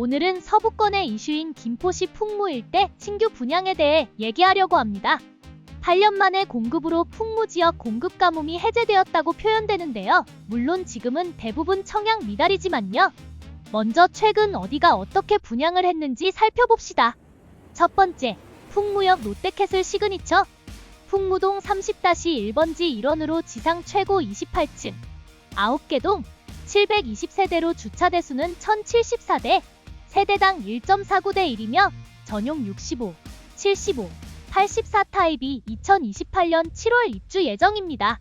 오늘은 서부권의 이슈인 김포시 풍무 일대 신규 분양에 대해 얘기하려고 합니다. 8년 만에 공급으로 풍무 지역 공급 가뭄이 해제되었다고 표현되는데요. 물론 지금은 대부분 청약 미달이지만요. 먼저 최근 어디가 어떻게 분양을 했는지 살펴봅시다. 첫 번째, 풍무역 롯데캐슬 시그니처. 풍무동 30-1번지 일원으로 지상 최고 28층, 9개 동, 720세대로 주차 대수는 1074대, 세대당 1.49대 1이며 전용 65, 75, 84 타입이 2028년 7월 입주 예정입니다.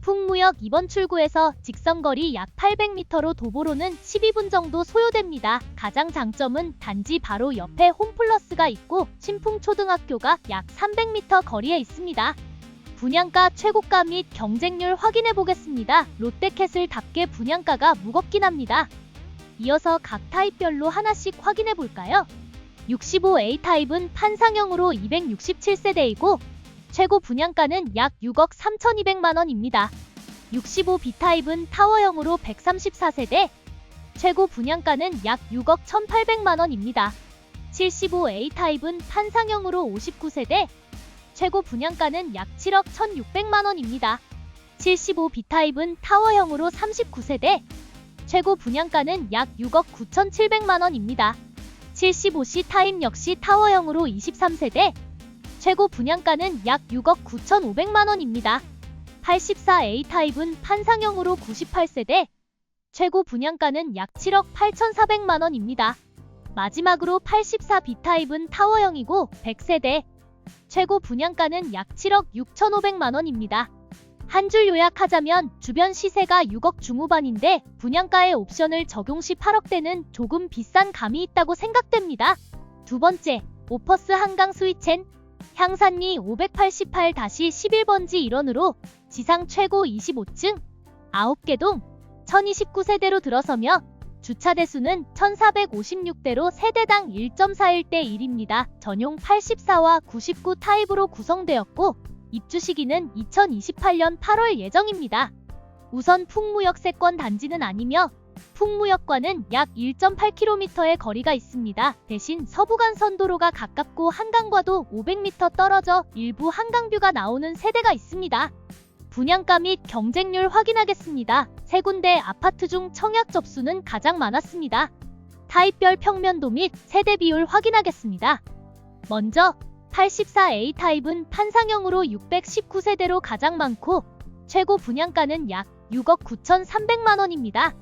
풍무역 2번 출구에서 직선거리 약 800m로 도보로는 12분 정도 소요됩니다. 가장 장점은 단지 바로 옆에 홈플러스가 있고 신풍초등학교가 약 300m 거리에 있습니다. 분양가 최고가 및 경쟁률 확인해 보겠습니다. 롯데캐슬답게 분양가가 무겁긴 합니다. 이어서 각 타입별로 하나씩 확인해 볼까요? 65A 타입은 판상형으로 267세대이고 최고 분양가는 약 6억 3,200만 원입니다. 65B 타입은 타워형으로 134세대, 최고 분양가는 약 6억 1,800만 원입니다. 75A 타입은 판상형으로 59세대, 최고 분양가는 약 7억 1,600만 원입니다. 75B 타입은 타워형으로 39세대, 최고 분양가는 약 6억 9,700만 원입니다. 75C 타입 역시 타워형으로 23세대, 최고 분양가는 약 6억 9,500만 원입니다. 84A 타입은 판상형으로 98세대, 최고 분양가는 약 7억 8,400만 원입니다. 마지막으로 84B 타입은 타워형이고 100세대, 최고 분양가는 약 7억 6,500만 원입니다. 한 줄 요약하자면 주변 시세가 6억 중후반인데 분양가의 옵션을 적용 시 8억대는 조금 비싼 감이 있다고 생각됩니다. 두 번째, 오퍼스 한강 스위첸 향산리 588-11번지 일원으로 지상 최고 25층 9개 동 1029세대로 들어서며 주차 대수는 1456대로 세대당 1.41대 1입니다. 전용 84와 99 타입으로 구성되었고 입주 시기는 2028년 8월 예정입니다. 우선 풍무역세권 단지는 아니며 풍무역과는 약 1.8km의 거리가 있습니다. 대신 서부간 선도로가 가깝고 한강과도 500m 떨어져 일부 한강뷰가 나오는 세대가 있습니다. 분양가 및 경쟁률 확인하겠습니다. 세 군데 아파트 중 청약 접수는 가장 많았습니다. 타입별 평면도 및 세대 비율 확인하겠습니다. 먼저 84A 타입은 판상형으로 619세대로 가장 많고 최고 분양가는 약 6억 9,300만 원입니다.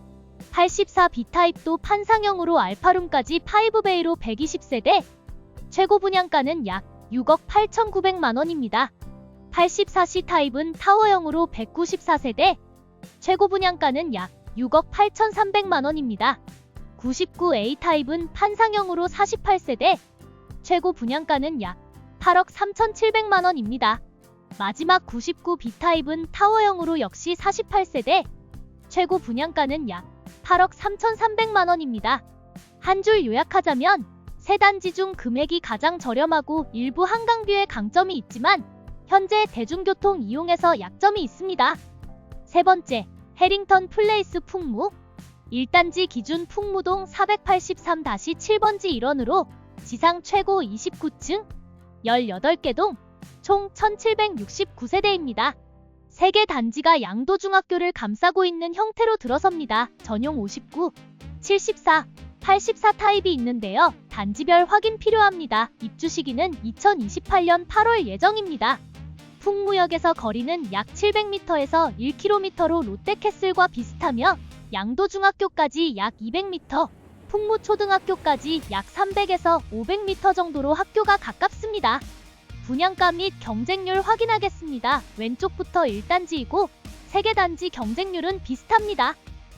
84B 타입도 판상형으로 알파룸까지 5베이로 120세대, 최고 분양가는 약 6억 8,900만 원입니다. 84C 타입은 타워형으로 194세대, 최고 분양가는 약 6억 8,300만 원입니다. 99A 타입은 판상형으로 48세대, 최고 분양가는 약 8억 3,700만 원입니다. 마지막 99B 타입은 타워형으로 역시 48세대, 최고 분양가는 약 8억 3,300만 원입니다. 한 줄 요약하자면 세 단지 중 금액이 가장 저렴하고 일부 한강뷰에 강점이 있지만 현재 대중교통 이용에서 약점이 있습니다. 세 번째, 해링턴 플레이스 풍무 1단지 기준 풍무동 483-7번지 일원으로 지상 최고 29층 18개 동 총 1769세대입니다. 세개 단지가 양도중학교를 감싸고 있는 형태로 들어섭니다. 전용 59, 74, 84 타입이 있는데요. 단지별 확인 필요합니다. 입주 시기는 2028년 8월 예정입니다. 풍무역에서 거리는 약 700m에서 1km로 롯데캐슬과 비슷하며 양도중학교까지 약 200m, 풍무초등학교까지 약 300에서 500m 정도로 학교가 가깝습니다. 분양가 및 경쟁률 확인하겠습니다. 왼쪽부터 1단지이고 3개 단지 경쟁률은 비슷합니다.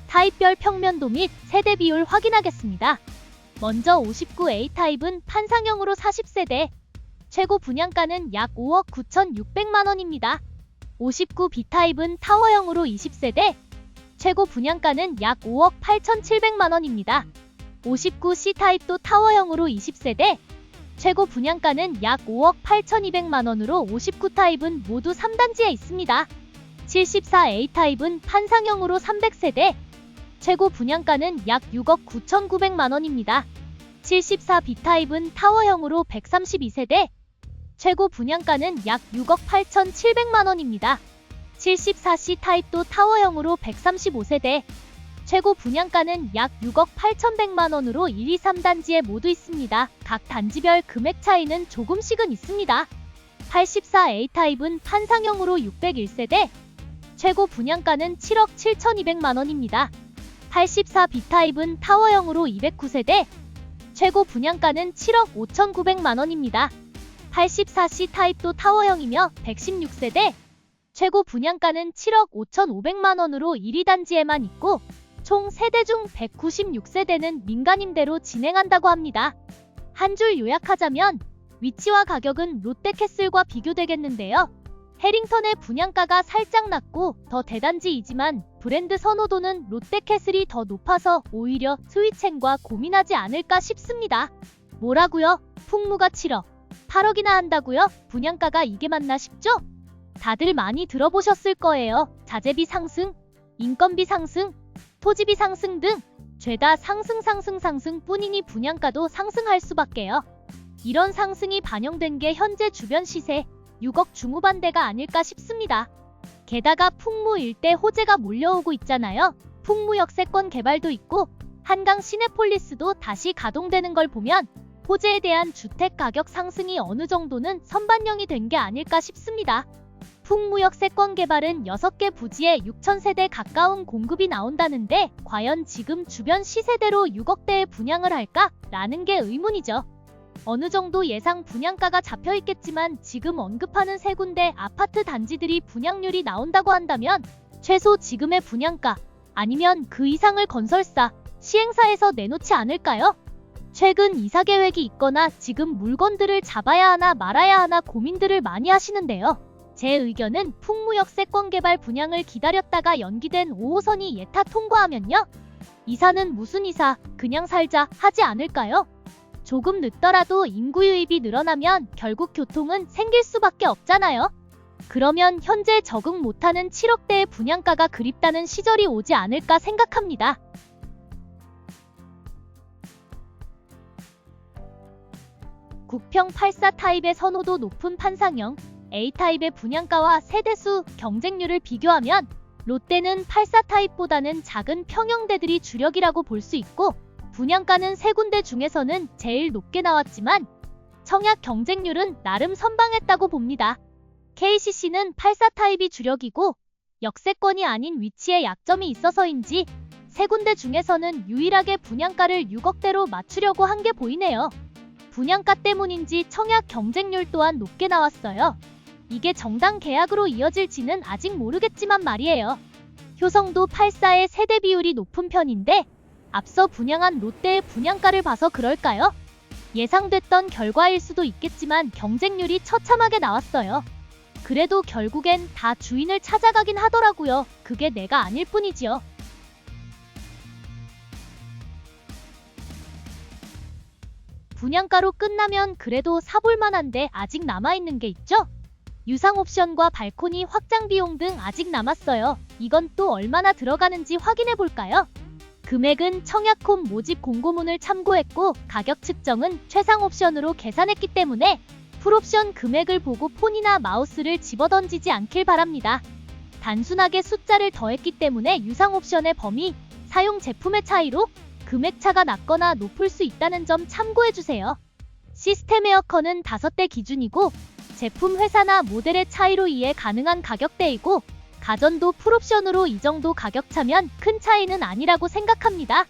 타입별 평면도 및 세대 비율 확인하겠습니다. 먼저 59A 타입은 판상형으로 40세대, 최고 분양가는 약 5억 9,600만 원입니다. 59B 타입은 타워형으로 20세대, 최고 분양가는 약 5억 8,700만 원입니다. 59C 타입도 타워형으로 20세대, 최고 분양가는 약 5억 8,200만 원으로 59 타입은 모두 3단지에 있습니다. 74A 타입은 판상형으로 300세대, 최고 분양가는 약 6억 9,900만 원입니다. 74 B타입은 타워형으로 132세대, 최고 분양가는 약 6억 8,700만 원입니다. 74C 타입도 타워형으로 135세대, 최고 분양가는 약 6억 8,100만 원으로 1, 2, 3단지에 모두 있습니다. 각 단지별 금액 차이는 조금씩은 있습니다. 84A 타입은 판상형으로 601세대, 최고 분양가는 7억 7,200만 원입니다. 84B 타입은 타워형으로 209세대, 최고 분양가는 7억 5,900만 원입니다. 84C 타입도 타워형이며 116세대, 최고 분양가는 7억 5,500만 원으로 1위 단지에만 있고 총 세대 중 196세대는 민간임대로 진행한다고 합니다. 한 줄 요약하자면 위치와 가격은 롯데캐슬과 비교되겠는데요. 해링턴의 분양가가 살짝 낮고 더 대단지이지만 브랜드 선호도는 롯데캐슬이 더 높아서 오히려 스위첸과 고민하지 않을까 싶습니다. 뭐라고요? 풍무가 7억, 8억이나 한다고요? 분양가가 이게 맞나 싶죠? 다들 많이 들어보셨을 거예요. 자재비 상승, 인건비 상승, 토지비 상승 등 죄다 상승 상승 상승 뿐이니 분양가도 상승할 수밖에요. 이런 상승이 반영된 게 현재 주변 시세 6억 중후반대가 아닐까 싶습니다. 게다가 풍무 일대 호재가 몰려오고 있잖아요. 풍무 역세권 개발도 있고 한강 시내폴리스도 다시 가동되는 걸 보면 호재에 대한 주택 가격 상승이 어느 정도는 선반영이 된 게 아닐까 싶습니다. 풍무역 세권 개발은 6개 부지에 6,000세대 가까운 공급이 나온다는데 과연 지금 주변 시세대로 6억대에 분양을 할까? 라는 게 의문이죠. 어느 정도 예상 분양가가 잡혀 있겠지만 지금 언급하는 세 군데 아파트 단지들이 분양률이 나온다고 한다면 최소 지금의 분양가 아니면 그 이상을 건설사, 시행사에서 내놓지 않을까요? 최근 이사 계획이 있거나 지금 물건들을 잡아야 하나 말아야 하나 고민들을 많이 하시는데요. 제 의견은 풍무역 세권 개발 분양을 기다렸다가 연기된 5호선이 예타 통과하면요. 이사는 무슨 이사, 그냥 살자 하지 않을까요? 조금 늦더라도 인구 유입이 늘어나면 결국 교통은 생길 수밖에 없잖아요. 그러면 현재 적응 못하는 7억대의 분양가가 그립다는 시절이 오지 않을까 생각합니다. 국평 84 타입의 선호도 높은 판상형, A타입의 분양가와 세대수, 경쟁률을 비교하면 롯데는 84 타입보다는 작은 평형대들이 주력이라고 볼 수 있고 분양가는 세 군데 중에서는 제일 높게 나왔지만 청약 경쟁률은 나름 선방했다고 봅니다. KCC는 84 타입이 주력이고 역세권이 아닌 위치에 약점이 있어서인지 세 군데 중에서는 유일하게 분양가를 6억대로 맞추려고 한 게 보이네요. 분양가 때문인지 청약 경쟁률 또한 높게 나왔어요. 이게 정당 계약으로 이어질지는 아직 모르겠지만 말이에요. 효성도 84의 세대 비율이 높은 편인데 앞서 분양한 롯데의 분양가를 봐서 그럴까요? 예상됐던 결과일 수도 있겠지만 경쟁률이 처참하게 나왔어요. 그래도 결국엔 다 주인을 찾아가긴 하더라고요. 그게 내가 아닐 뿐이지요. 분양가로 끝나면 그래도 사볼 만한데 아직 남아있는 게 있죠? 유상 옵션과 발코니 확장 비용 등 아직 남았어요. 이건 또 얼마나 들어가는지 확인해 볼까요? 금액은 청약홈 모집 공고문을 참고했고 가격 측정은 최상 옵션으로 계산했기 때문에 풀옵션 금액을 보고 폰이나 마우스를 집어던지지 않길 바랍니다. 단순하게 숫자를 더했기 때문에 유상 옵션의 범위, 사용 제품의 차이로 금액 차가 낮거나 높을 수 있다는 점 참고해 주세요. 시스템 에어컨은 5대 기준이고 제품 회사나 모델의 차이로 이해 가능한 가격대이고 가전도 풀옵션으로 이 정도 가격 차면 큰 차이는 아니라고 생각합니다.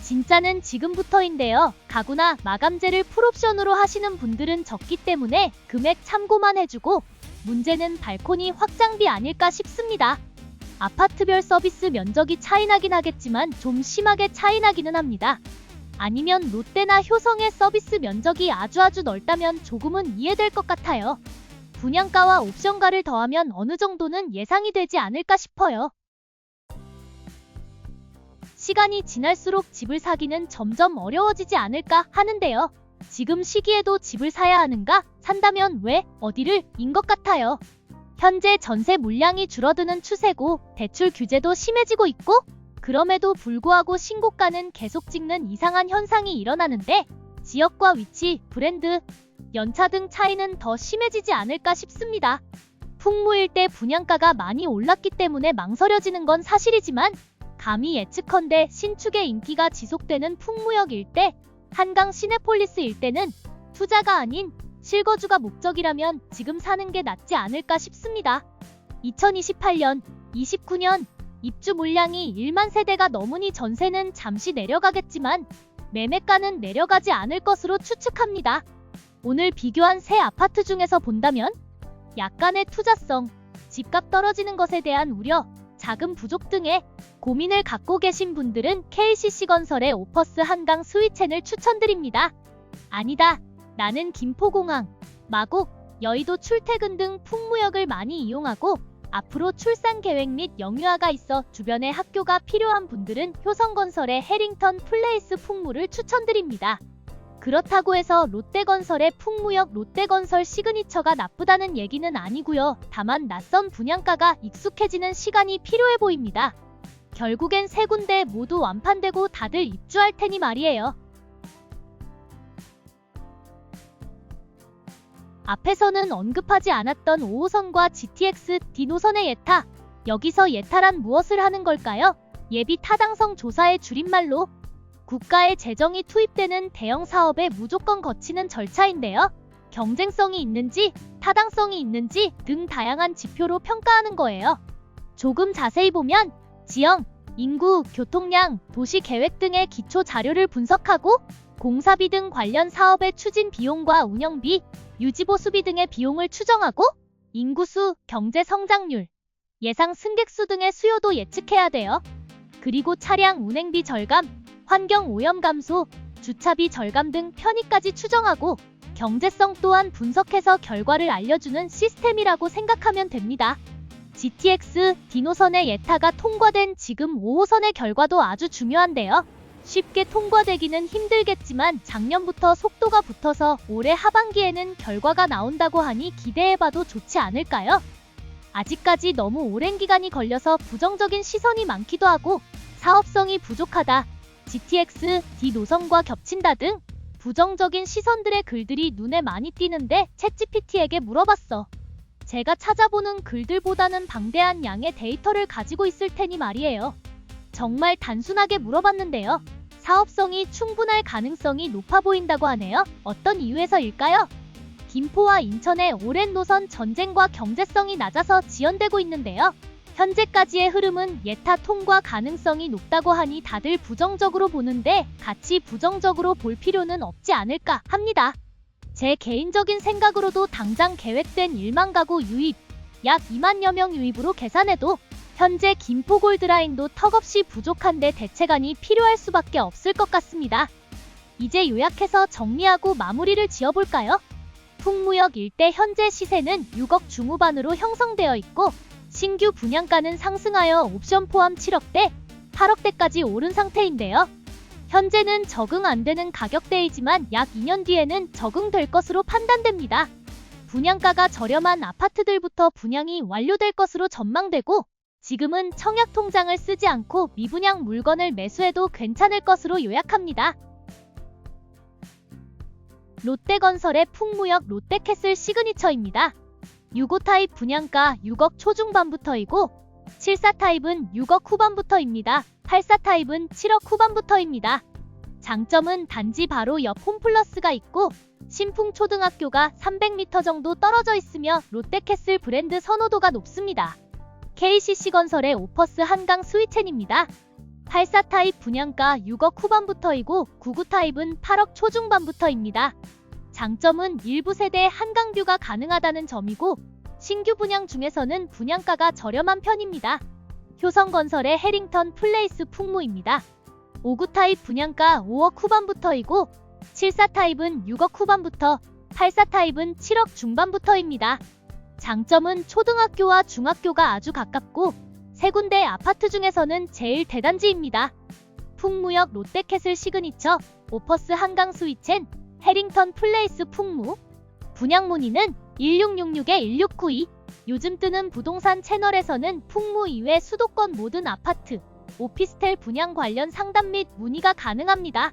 진짜는 지금부터인데요. 가구나 마감재를 풀옵션으로 하시는 분들은 적기 때문에 금액 참고만 해주고 문제는 발코니 확장비 아닐까 싶습니다. 아파트별 서비스 면적이 차이나긴 하겠지만 좀 심하게 차이나기는 합니다. 아니면 롯데나 효성의 서비스 면적이 아주 아주 넓다면 조금은 이해될 것 같아요. 분양가와 옵션가를 더하면 어느 정도는 예상이 되지 않을까 싶어요. 시간이 지날수록 집을 사기는 점점 어려워지지 않을까 하는데요. 지금 시기에도 집을 사야 하는가? 산다면 왜? 어디를? 인 것 같아요. 현재 전세 물량이 줄어드는 추세고 대출 규제도 심해지고 있고 그럼에도 불구하고 신고가는 계속 찍는 이상한 현상이 일어나는데 지역과 위치, 브랜드, 연차 등 차이는 더 심해지지 않을까 싶습니다. 풍무 일대 분양가가 많이 올랐기 때문에 망설여지는 건 사실이지만 감히 예측컨대 신축의 인기가 지속되는 풍무역 일대, 한강 시내폴리스 일대는 투자가 아닌 실거주가 목적이라면 지금 사는 게 낫지 않을까 싶습니다. 2028년, 29년 입주 물량이 1만 세대가 넘으니 전세는 잠시 내려가겠지만 매매가는 내려가지 않을 것으로 추측합니다. 오늘 비교한 새 아파트 중에서 본다면 약간의 투자성, 집값 떨어지는 것에 대한 우려, 자금 부족 등의 고민을 갖고 계신 분들은 KCC 건설의 오퍼스 한강 스위첸을 추천드립니다. 아니다. 나는 김포공항, 마곡, 여의도 출퇴근 등 풍무역을 많이 이용하고 앞으로 출산 계획 및 영유아가 있어 주변에 학교가 필요한 분들은 효성건설의 해링턴 플레이스 풍무를 추천드립니다. 그렇다고 해서 롯데건설의 풍무역 롯데건설 시그니처가 나쁘다는 얘기는 아니고요. 다만 낯선 분양가가 익숙해지는 시간이 필요해 보입니다. 결국엔 세 군데 모두 완판되고 다들 입주할 테니 말이에요. 앞에서는 언급하지 않았던 5호선과 GTX D 노선의 예타. 여기서 예타란 무엇을 하는 걸까요? 예비 타당성 조사의 줄임말로 국가의 재정이 투입되는 대형 사업에 무조건 거치는 절차인데요. 경쟁성이 있는지, 타당성이 있는지 등 다양한 지표로 평가하는 거예요. 조금 자세히 보면 지형, 인구, 교통량, 도시 계획 등의 기초 자료를 분석하고 공사비 등 관련 사업의 추진 비용과 운영비, 유지보수비 등의 비용을 추정하고 인구수, 경제 성장률, 예상 승객 수 등의 수요도 예측해야 돼요. 그리고 차량 운행비 절감, 환경 오염 감소, 주차비 절감 등 편의까지 추정하고 경제성 또한 분석해서 결과를 알려주는 시스템이라고 생각하면 됩니다. GTX 디노선의 예타가 통과된 지금 5호선의 결과도 아주 중요한데요. 쉽게 통과되기는 힘들겠지만 작년부터 속도가 붙어서 올해 하반기에는 결과가 나온다고 하니 기대해봐도 좋지 않을까요? 아직까지 너무 오랜 기간이 걸려서 부정적인 시선이 많기도 하고 사업성이 부족하다, GTX D 노선과 겹친다 등 부정적인 시선들의 글들이 눈에 많이 띄는데 챗GPT에게 물어봤어. 제가 찾아보는 글들보다는 방대한 양의 데이터를 가지고 있을 테니 말이에요. 정말 단순하게 물어봤는데요. 사업성이 충분할 가능성이 높아 보인다고 하네요. 어떤 이유에서일까요? 김포와 인천의 오랜 노선 전쟁과 경제성이 낮아서 지연되고 있는데요. 현재까지의 흐름은 예타 통과 가능성이 높다고 하니 다들 부정적으로 보는데 같이 부정적으로 볼 필요는 없지 않을까 합니다. 제 개인적인 생각으로도 당장 계획된 1만 가구 유입, 약 2만여 명 유입으로 계산해도 현재 김포 골드라인도 턱없이 부족한데 대책안이 필요할 수밖에 없을 것 같습니다. 이제 요약해서 정리하고 마무리를 지어볼까요? 풍무역 일대 현재 시세는 6억 중후반으로 형성되어 있고 신규 분양가는 상승하여 옵션 포함 7억대, 8억대까지 오른 상태인데요. 현재는 적응 안 되는 가격대이지만 약 2년 뒤에는 적응될 것으로 판단됩니다. 분양가가 저렴한 아파트들부터 분양이 완료될 것으로 전망되고 지금은 청약 통장을 쓰지 않고 미분양 물건을 매수해도 괜찮을 것으로 요약합니다. 롯데건설의 풍무역 롯데캐슬 시그니처입니다. 6호 타입 분양가 6억 초중반부터이고 74 타입은 6억 후반부터입니다. 84 타입은 7억 후반부터입니다. 장점은 단지 바로 옆 홈플러스가 있고 신풍 초등학교가 300m 정도 떨어져 있으며 롯데캐슬 브랜드 선호도가 높습니다. KCC 건설의 오퍼스 한강 스위첸입니다. 84 타입 분양가 6억 후반부터이고 99 타입은 8억 초중반부터입니다. 장점은 일부 세대 한강뷰가 가능하다는 점이고 신규 분양 중에서는 분양가가 저렴한 편입니다. 효성건설의 해링턴 플레이스 풍무입니다. 59 타입 분양가 5억 후반부터이고 74 타입은 6억 후반부터 84 타입은 7억 중반부터입니다. 장점은 초등학교와 중학교가 아주 가깝고 세 군데 아파트 중에서는 제일 대단지입니다. 풍무역 롯데캐슬 시그니처 오퍼스 한강 스위첸 해링턴 플레이스 풍무 분양 문의는 1666-1692 요즘 뜨는 부동산 채널에서는 풍무 이외 수도권 모든 아파트, 오피스텔 분양 관련 상담 및 문의가 가능합니다.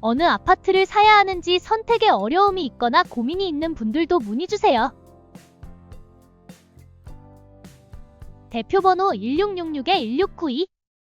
어느 아파트를 사야 하는지 선택에 어려움이 있거나 고민이 있는 분들도 문의 주세요. 대표번호 1666-1692